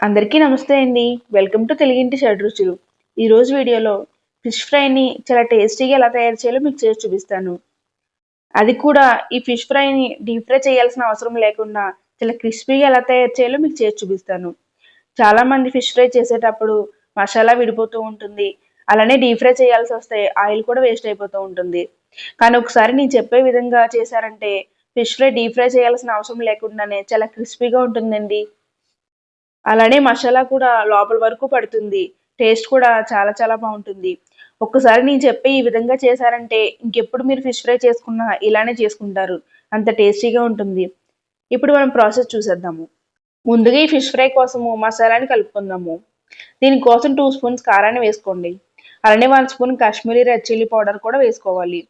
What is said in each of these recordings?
అందరికీ నమస్తే అండి. వెల్కమ్ టు తెలుగింటి షడ్ రుచులు ఈరోజు వీడియోలో ఫిష్ ఫ్రైని చాలా టేస్టీగా ఎలా తయారు చేయాలో మీకు చేసి చూపిస్తాను. అది కూడా ఈ ఫిష్ ఫ్రైని డీప్ ఫ్రై చేయాల్సిన అవసరం లేకుండా చాలా క్రిస్పీగా ఎలా తయారు చేయాలో మీకు చేసి చూపిస్తాను. చాలామంది ఫిష్ ఫ్రై చేసేటప్పుడు మసాలా విడిపోతూ ఉంటుంది. అలానే డీప్ ఫ్రై చేయాల్సి వస్తే ఆయిల్ కూడా వేస్ట్ అయిపోతూ ఉంటుంది. కానీ ఒకసారి నేను చెప్పే విధంగా చేశారంటే ఫిష్ ఫ్రై డీప్ ఫ్రై చేయాల్సిన అవసరం లేకుండానే చాలా క్రిస్పీగా ఉంటుందండి. అలానే మసాలా కూడా లోపల వరకు పడుతుంది. టేస్ట్ కూడా చాలా చాలా బాగుంటుంది. ఒక్కసారి నేను చెప్పి ఈ విధంగా చేశారంటే ఇంకెప్పుడు మీరు ఫిష్ ఫ్రై చేసుకున్నా ఇలానే చేసుకుంటారు. అంత టేస్టీగా ఉంటుంది. ఇప్పుడు మనం ప్రాసెస్ చూసేద్దాము. ముందుగా ఈ ఫిష్ ఫ్రై కోసము మసాలాని కలుపుకుందాము. దీనికోసం టూ స్పూన్స్ కారాన్ని వేసుకోండి. అలానే one spoon Kashmiri red chilli powder కూడా వేసుకోవాలి.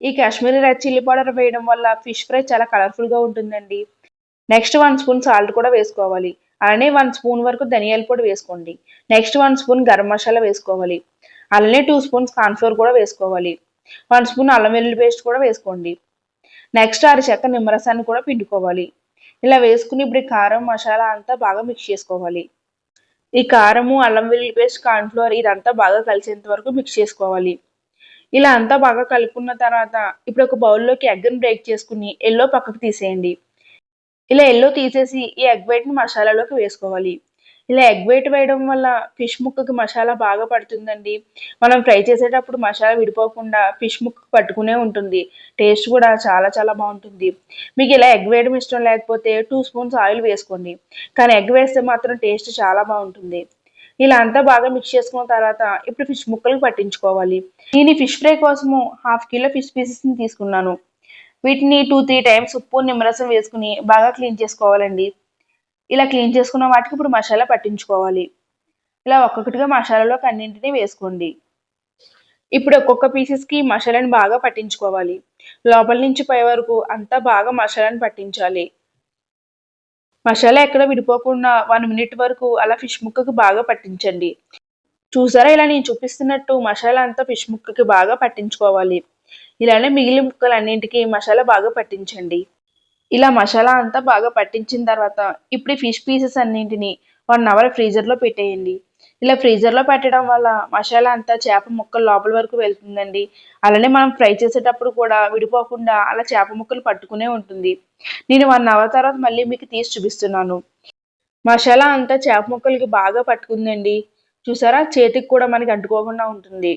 ఈ కాశ్మీరీ రెడ్ చిల్లీ పౌడర్ వేయడం వల్ల ఫిష్ ఫ్రై చాలా కలర్ఫుల్గా ఉంటుందండి. నెక్స్ట్ వన్ స్పూన్ సాల్ట్ కూడా వేసుకోవాలి. అలానే వన్ స్పూన్ వరకు ధనియాల పొడి వేసుకోండి. Next one spoon garam masala వేసుకోవాలి. అలానే టూ స్పూన్స్ కార్న్ఫ్లోర్ కూడా వేసుకోవాలి. వన్ స్పూన్ అల్లం వెల్లుల్లి పేస్ట్ కూడా వేసుకోండి. నెక్స్ట్ చెక్క నిమ్మరసాన్ని కూడా పిండుకోవాలి. ఇలా వేసుకుని ఇప్పుడు కారం మసాలా అంతా బాగా మిక్స్ చేసుకోవాలి. ఈ కారము అల్లం వెల్లుల్లి పేస్ట్ కార్న్ఫ్లోర్ ఇదంతా బాగా కలిసేంత వరకు మిక్స్ చేసుకోవాలి. ఇలా అంతా బాగా కలుపుకున్న తర్వాత ఇప్పుడు ఒక బౌల్లోకి ఎగ్ని బ్రేక్ చేసుకుని ఎల్లో పక్కకు తీసేయండి. ఇలా ఎల్లో తీసేసి ఈ ఎగ్ వైట్ని మసాలాలోకి వేసుకోవాలి. ఇలా ఎగ్ వైట్ వేయడం వల్ల ఫిష్ ముక్కకి మసాలా బాగా పడుతుందండి. మనం ఫ్రై చేసేటప్పుడు మసాలా విడిపోకుండా ఫిష్ ముక్కకు పట్టుకునే ఉంటుంది. టేస్ట్ కూడా చాలా చాలా బాగుంటుంది. మీకు ఇలా ఎగ్ వేయడం ఇష్టం లేకపోతే టూ స్పూన్స్ ఆయిల్ వేసుకోండి. కానీ ఎగ్ వేస్తే మాత్రం టేస్ట్ చాలా బాగుంటుంది. ఇలా అంతా బాగా మిక్స్ చేసుకున్న తర్వాత ఇప్పుడు ఫిష్ ముక్కలు పట్టించుకోవాలి. నేను ఫిష్ ఫ్రై కోసము హాఫ్ కిలో ఫిష్ పీసెస్ని తీసుకున్నాను. వీటిని టూ త్రీ టైమ్స్ ఉప్పు నిమ్మరసం వేసుకుని బాగా క్లీన్ చేసుకోవాలండి. ఇలా క్లీన్ చేసుకున్న వాటికి ఇప్పుడు మసాలా పట్టించుకోవాలి. ఇలా ఒక్కొక్కటిగా మసాలాలోకి అన్నింటినీ వేసుకోండి. ఇప్పుడు ఒక్కొక్క పీసెస్కి మసాలాని బాగా పట్టించుకోవాలి. లోపల నుంచి పై వరకు అంతా బాగా మసాలాని పట్టించాలి. మసాలా ఎక్కడ విడిపోకుండా వన్ మినిట్ వరకు అలా ఫిష్ ముక్కకు బాగా పట్టించండి. చూసారా ఇలా నేను చూపిస్తున్నట్టు మసాలా అంతా ఫిష్ ముక్కకి బాగా పట్టించుకోవాలి. ఇలానే మిగిలిన ముక్కలు అన్నింటికి మసాలా బాగా పట్టించండి. ఇలా మసాలా అంతా బాగా పట్టించిన తర్వాత ఇప్పుడు ఫిష్ పీసెస్ అన్నింటిని వన్ అవర్ ఫ్రీజర్లో పెట్టేయండి. ఇలా ఫ్రీజర్లో పెట్టడం వల్ల మసాలా అంతా చేప ముక్కలు లోపల వరకు వెళ్తుందండి. అలానే మనం ఫ్రై చేసేటప్పుడు కూడా విడిపోకుండా అలా చేప ముక్కలు పట్టుకునే ఉంటుంది. నేను వన్ అవర్ తర్వాత మళ్ళీ మీకు తీసి చూపిస్తున్నాను. మసాలా అంతా చేప ముక్కలకి బాగా పట్టుకుందండి. చూసారా? చేతికి కూడా మనకి అంటుకోకుండా ఉంటుంది.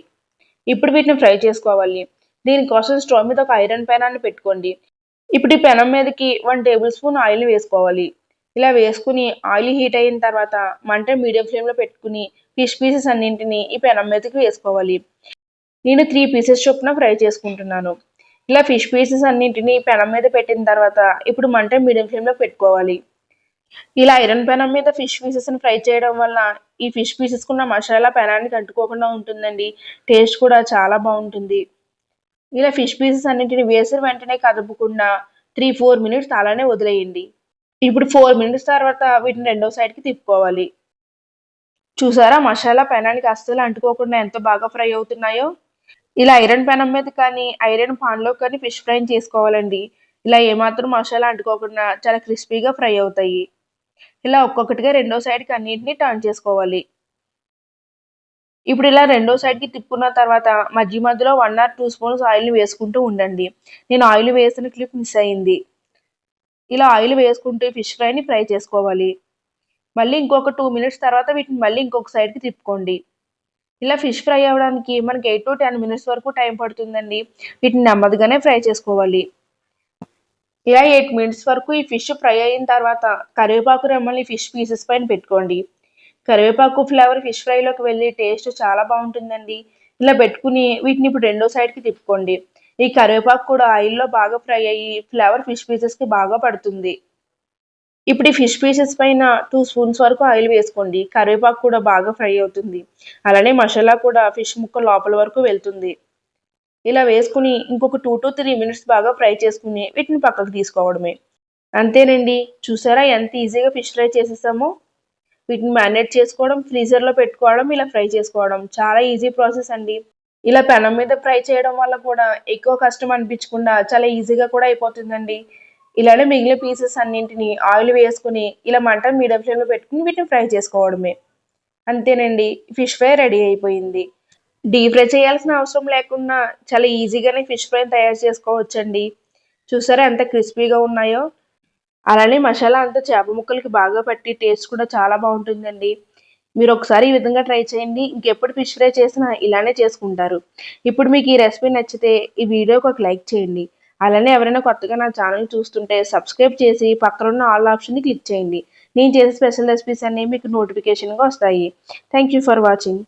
ఇప్పుడు వీటిని ఫ్రై చేసుకోవాలి. దీనికోసం స్టవ్ మీద ఒక ఐరన్ పెనాన్ని పెట్టుకోండి. ఇప్పుడు ఈ పెనం మీదకి వన్ టేబుల్ స్పూన్ ఆయిల్ వేసుకోవాలి. ఇలా వేసుకుని ఆయిల్ హీట్ అయిన తర్వాత మంట మీడియం ఫ్లేమ్లో పెట్టుకుని ఫిష్ పీసెస్ అన్నింటినీ ఈ పెనం మీదకి వేసుకోవాలి. నేను త్రీ పీసెస్ చొప్పున ఫ్రై చేసుకుంటున్నాను. ఇలా ఫిష్ పీసెస్ అన్నింటినీ పెనం మీద పెట్టిన తర్వాత ఇప్పుడు మంట మీడియం ఫ్లేమ్లో పెట్టుకోవాలి. ఇలా ఐరన్ పెనం మీద ఫిష్ పీసెస్ని ఫ్రై చేయడం వల్ల ఈ ఫిష్ పీసెస్కున్న మసాలా పెనానికి అంటుకోకుండా ఉంటుందండి. టేస్ట్ కూడా చాలా బాగుంటుంది. ఇలా ఫిష్ పీసెస్ అన్నింటిని వేసిన వెంటనే కదపకుండా త్రీ ఫోర్ మినిట్స్ అలానే వదిలేయండి. ఇప్పుడు ఫోర్ మినిట్స్ తర్వాత వీటిని రెండో సైడ్కి తిప్పుకోవాలి. చూసారా? మసాలా పెనానికి అస్సలు అంటుకోకుండా ఎంత బాగా ఫ్రై అవుతున్నాయో? ఇలా ఐరన్ పెనం మీద కానీ ఐరన్ పాన్లో కానీ ఫిష్ ఫ్రై చేసుకోవాలండి. ఇలా ఏమాత్రం మసాలా అంటుకోకుండా చాలా క్రిస్పీగా ఫ్రై అవుతాయి. ఇలా ఒక్కొక్కటిగా రెండో సైడ్కి అన్నింటినీ టర్న్ చేసుకోవాలి. ఇప్పుడు ఇలా రెండో సైడ్కి తిప్పుకున్న తర్వాత మధ్య మధ్యలో వన్ ఆర్ టూ స్పూన్స్ ఆయిల్ని వేసుకుంటూ ఉండండి. నేను ఆయిల్ వేసిన క్లిప్ మిస్ అయింది. ఇలా ఆయిల్ వేసుకుంటూ ఫిష్ ఫ్రైని ఫ్రై చేసుకోవాలి. మళ్ళీ ఇంకొక టూ మినిట్స్ తర్వాత వీటిని మళ్ళీ ఇంకొక సైడ్కి తిప్పుకోండి. ఇలా ఫిష్ ఫ్రై అవ్వడానికి మనకి ఎయిట్ టు టెన్ మినిట్స్ వరకు టైం పడుతుందండి. వీటిని నెమ్మదిగానే ఫ్రై చేసుకోవాలి. ఇలా ఎయిట్ మినిట్స్ వరకు ఈ ఫిష్ ఫ్రై అయిన తర్వాత కరివేపాకు రెమ్మల్ని ఫిష్ పీసెస్ పైన పెట్టుకోండి. కరివేపాకు ఫ్లేవర్ ఫిష్ ఫ్రైలోకి వెళ్ళి టేస్ట్ చాలా బాగుంటుందండి. ఇలా పెట్టుకుని వీటిని ఇప్పుడు రెండో సైడ్కి తిప్పుకోండి. ఈ కరివేపాకు కూడా ఆయిల్లో బాగా ఫ్రై అయ్యి ఫ్లేవర్ ఫిష్ పీసెస్కి బాగా పడుతుంది. ఇప్పుడు ఈ ఫిష్ పీసెస్ పైన టూ స్పూన్స్ వరకు ఆయిల్ వేసుకోండి. కరివేపాకు కూడా బాగా ఫ్రై అవుతుంది. అలానే మసాలా కూడా ఫిష్ ముక్క లోపల వరకు వెళ్తుంది. ఇలా వేసుకుని ఇంకొక టూ టు త్రీ మినిట్స్ బాగా ఫ్రై చేసుకుని వీటిని పక్కకు తీసుకోవడమే. అంతేనండి. చూసారా ఎంత ఈజీగా ఫిష్ ఫ్రై చేసేసామో? వీటిని మ్యారినేట్ చేసుకోవడం ఫ్రీజర్లో పెట్టుకోవడం ఇలా ఫ్రై చేసుకోవడం చాలా ఈజీ ప్రాసెస్ అండి. ఇలా పెనం మీద ఫ్రై చేయడం వల్ల కూడా ఎక్కువ కష్టం అనిపించకుండా చాలా ఈజీగా కూడా అయిపోతుందండి. ఇలానే మిగిలిన పీసెస్ అన్నింటిని ఆయిల్ వేసుకుని ఇలా మంట మీడియం ఫ్లేమ్లో పెట్టుకుని వీటిని ఫ్రై చేసుకోవడమే. అంతేనండి ఫిష్ ఫ్రై రెడీ అయిపోయింది. డీప్ ఫ్రై చేయాల్సిన అవసరం లేకుండా చాలా ఈజీగానే ఫిష్ ఫ్రై తయారు చేసుకోవచ్చండి. చూసారా ఎంత క్రిస్పీగా ఉన్నాయో? అలానే మసాలా అంతా చేప ముక్కలకి బాగా పట్టి టేస్ట్ కూడా చాలా బాగుంటుందండి. మీరు ఒకసారి ఈ విధంగా ట్రై చేయండి. ఇంకెప్పుడు ఫిష్ ఫ్రై చేసినా ఇలానే చేసుకుంటారు. ఇప్పుడు మీకు ఈ రెసిపీ నచ్చితే ఈ వీడియోకి ఒక లైక్ చేయండి. అలానే ఎవరైనా కొత్తగా నా ఛానల్ చూస్తుంటే సబ్స్క్రైబ్ చేసి పక్కన ఉన్న ఆల్ ఆప్షన్ని క్లిక్ చేయండి. నేను చేసే స్పెషల్ రెసిపీస్ అన్నీ మీకు నోటిఫికేషన్గా వస్తాయి. Thank you for watching.